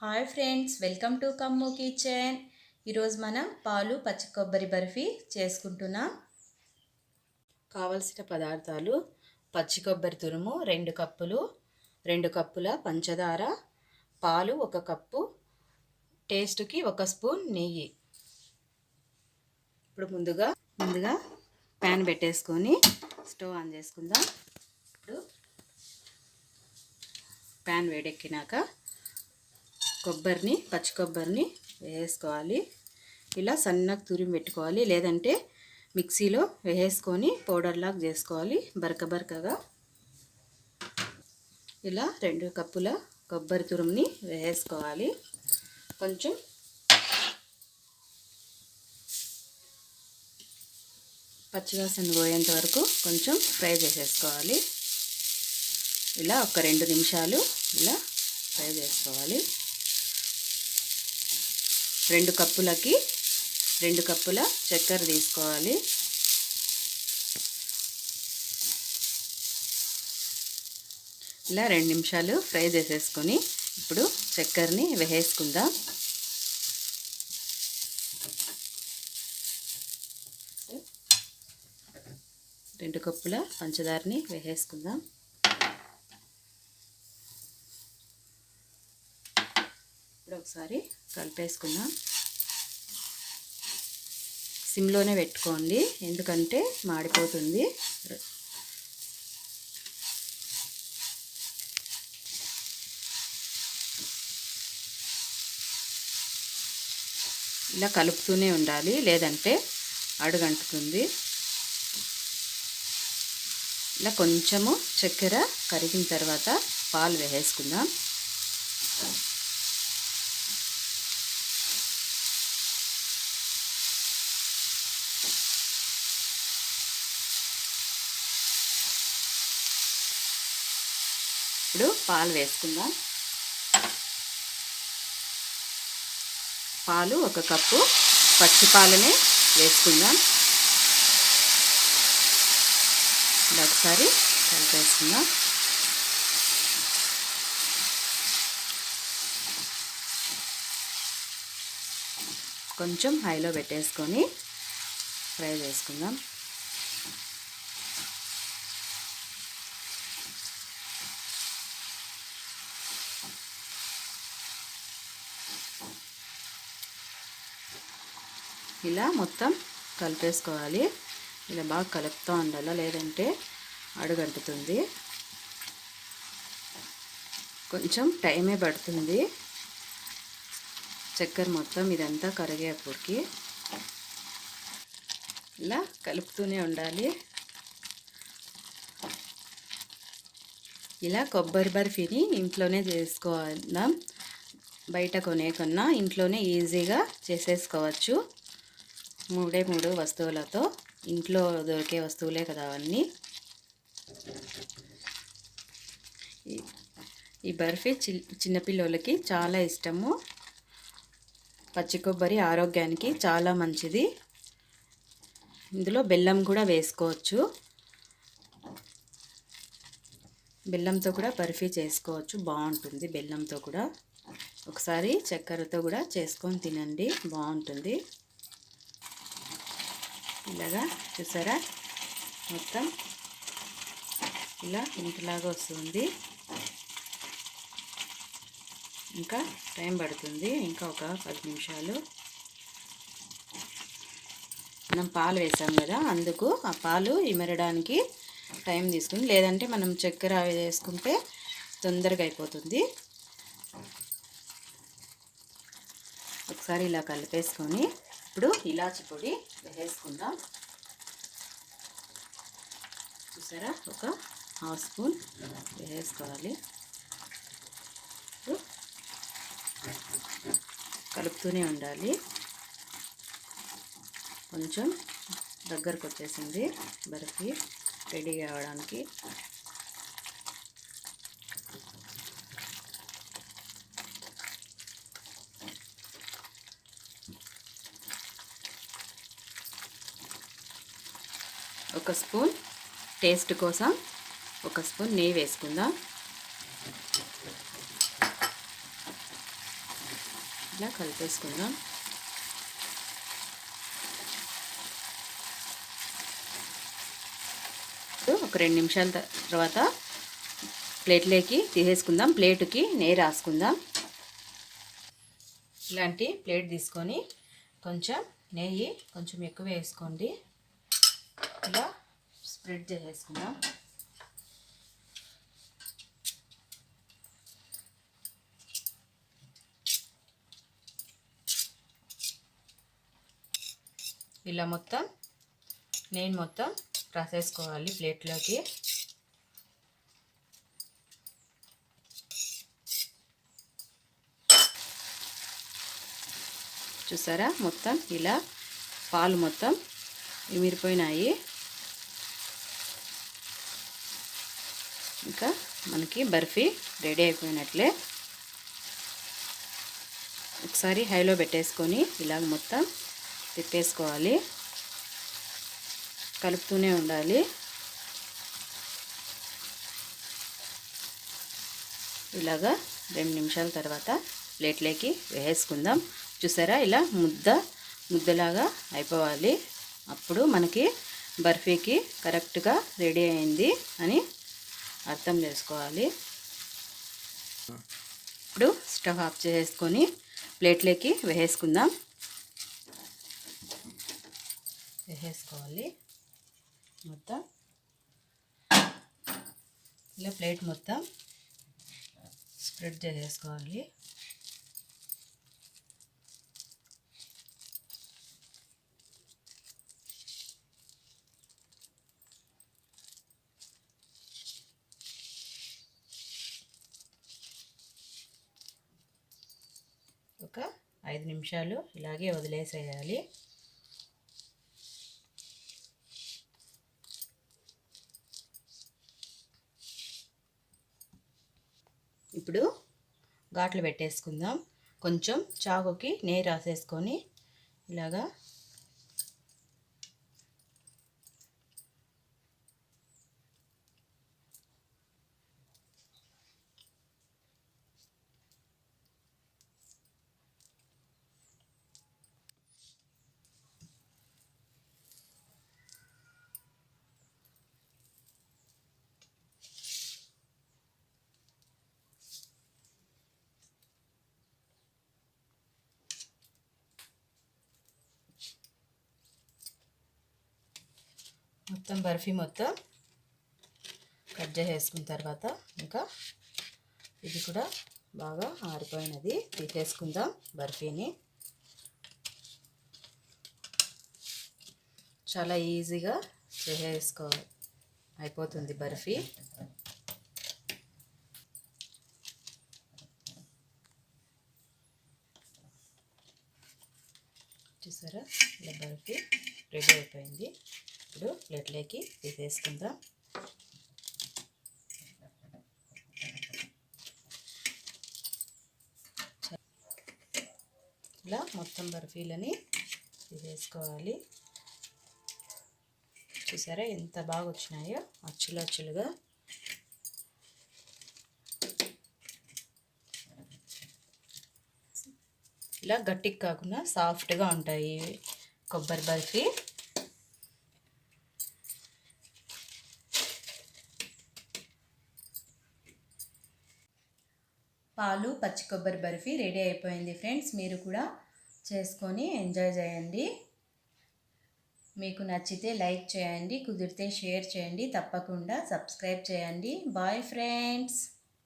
Hi friends welcome to Kammu kitchen. ఈరోజు మనం పాలు పచ్చి కొబ్బరి బర్ఫీ చేసుకుంటున్నాం. కావలసిన పదార్థాలు పచ్చి కొబ్బరి తురుము రెండు కప్పులు రెండు కప్పుల పంచదార పాలు ఒక కప్పు టేస్ట్కి ఒక స్పూన్ నెయ్యి. ఇప్పుడు ముందుగా ముందుగా ప్యాన్ పెట్టేసుకొని స్టవ్ ఆన్ చేసుకుందాం. ఇప్పుడు ప్యాన్ వేడెక్కినాక కొబ్బరిని పచ్చి కొబ్బరిని వేసుకోవాలి. ఇలా సన్నగా తురిమి పెట్టుకోవాలి. లేదంటే మిక్సీలో వేసుకొని పౌడర్లాగా చేసుకోవాలి. బరక బరకగా. ఇలా రెండు కప్పుల కొబ్బరి తురుముని వేసుకోవాలి. కొంచెం పచ్చివాసన పోయేంత వరకు కొంచెం ఫ్రై చేసేసుకోవాలి. ఇలా ఒక రెండు నిమిషాలు ఇలా ఫ్రై చేసుకోవాలి. రెండు కప్పులకి రెండు కప్పుల చక్కెర తీసుకోవాలి. ఇలా రెండు నిమిషాలు ఫ్రై చేసేసుకొని ఇప్పుడు చక్కెరని వేసేసుకుందాం. రెండు కప్పుల పంచదారని వేసేసుకుందాం. ఇప్పుడు ఒకసారి కలిపేసుకుందాం. సిమ్లోనే పెట్టుకోండి ఎందుకంటే మాడిపోతుంది. ఇలా కలుపుతూనే ఉండాలి లేదంటే అడుగంటుతుంది. ఇలా కొంచెము చక్కెర కరిగిన తర్వాత పాలు వేసేసుకుందాం. ఇప్పుడు పాలు వేసుకుందాం. పాలు ఒక కప్పు పచ్చి పాలనే వేసుకుందాం. ఒకసారి కలిపేసుకుందాం. కొంచెం హైలో పెట్టేసుకొని ఫ్రై చేసుకుందాం. ఇలా మొత్తం కలిపేసుకోవాలి. ఇలా బాగా కలుపుతూ ఉండాలి లేదంటే అడుగంటుతుంది కొంచెం టైమే పడుతుంది. చక్కెర మొత్తం ఇదంతా కరిగేప్పటికి ఇలా కలుపుతూనే ఉండాలి. ఇలా కొబ్బరి బర్ఫీని ఇంట్లోనే చేసుకోవాలా. బయట కొనే కన్నా ఇంట్లోనే ఈజీగా చేసేసుకోవచ్చు. మూడే మూడు వస్తువులతో ఇంట్లో దొరికే వస్తువులే కదా అవన్నీ. ఈ బర్ఫీ చి చిన్నపిల్లలకి చాలా ఇష్టము. పచ్చి కొబ్బరి ఆరోగ్యానికి చాలా మంచిది. ఇందులో బెల్లం కూడా వేసుకోవచ్చు. బెల్లంతో కూడా బర్ఫీ చేసుకోవచ్చు. బాగుంటుంది బెల్లంతో కూడా. ఒకసారి చక్కెరతో కూడా చేసుకొని తినండి. బాగుంటుంది. ఇలాగా చూసారా? మొత్తం ఇలా ఇంతలాగా వస్తుంది. ఇంకా టైం పడుతుంది. ఇంకా ఒక పది నిమిషాలు. మనం పాలు వేసాం కదా అందుకు ఆ పాలు ఇమరడానికి టైం తీసుకుని లేదంటే మనం చక్కెర వేసుకుంటే తొందరగా అయిపోతుంది. ఒకసారి ఇలా కలిపేసుకొని ఇప్పుడు ఇలాచి పొడి వేసుకుందాం. చూసారా? ఒక హాఫ్ స్పూన్ వేసుకోవాలి. కలుపుతూనే ఉండాలి. కొంచెం దగ్గరకు వచ్చేసింది. బర్ఫీ రెడీ కావడానికి ఒక స్పూన్ టేస్ట్ కోసం ఒక స్పూన్ నెయ్యి వేసుకుందాం. ఇలా కలిపేసుకుందాం. ఒక రెండు నిమిషాల తర్వాత ప్లేట్లోకి తీసేసుకుందాం. ప్లేటుకి నెయ్యి రాసుకుందాం. ఇలాంటి ప్లేట్ తీసుకొని కొంచెం నెయ్యి కొంచెం ఎక్కువ వేసుకోండి. ఇలా స్ప్రెడ్ చేసేసుకుందాం ఇలా మొత్తం నేను మొత్తం రాసేసుకోవాలి ప్లేట్లోకి. చూసారా? మొత్తం ఇలా పాలు మొత్తం ఇమిరిపోయినాయి ఇంకా మనకి బర్ఫీ రెడీ అయిపోయినట్లే. ఒకసారి హైలో పెట్టేసుకొని ఇలాగ మొత్తం తిప్పేసుకోవాలి. కలుపుతూనే ఉండాలి. ఇలాగా రెండు నిమిషాల తర్వాత ప్లేట్లోకి వేసుకుందాం చూసారా? ఇలా ముద్ద ముద్దలాగా అయిపోవాలి. అప్పుడు మనకి బర్ఫీకి కరెక్ట్గా రెడీ అయింది అని అర్థం చేసుకోవాలి. ఇప్పుడు స్టవ్ ఆఫ్ చేసుకొని ప్లేట్లోకి వేసేసుకుందాం వేసేసుకోవాలి మొత్తం. ఇలా ప్లేట్ మొత్తం స్ప్రెడ్ చేసేసుకోవాలి. ఒక ఐదు నిమిషాలు ఇలాగే వదిలేసేయాలి. ఇప్పుడు ఘాట్లు పెట్టేసుకుందాం. కొంచెం చాకుకి నెయ్యి రాసేసుకొని ఇలాగా మొత్తం బర్ఫీ మొత్తం కట్ చేసేసుకున్న తర్వాత ఇంకా ఇది కూడా బాగా ఆరిపోయినది. తీసేసుకుందాం బర్ఫీని. చాలా ఈజీగా చేసేసుకో అయిపోతుంది బర్ఫీ. చూసారా? ఇలా బర్ఫీ రెడీ అయిపోయింది. ఇప్పుడు ప్లేట్లోకి తీసేసుకుందాం ఇలా మొత్తం బర్ఫీలని తీసేసుకోవాలి చూసారా ఎంత బాగా వచ్చినాయో? అచ్చులు అచ్చులుగా. ఇలా గట్టికి కాకుండా సాఫ్ట్గా ఉంటాయి కొబ్బరి బర్ఫీ. పాలు పచ్చి కొబ్బరి బర్ఫీ రెడీ అయిపోయింది ఫ్రెండ్స్. మీరు కూడా చేసుకొని ఎంజాయ్ చేయండి. మీకు నచ్చితే లైక్ చేయండి కుదిరితే షేర్ చేయండి తప్పకుండా సబ్స్క్రైబ్ చేయండి. Bye friends.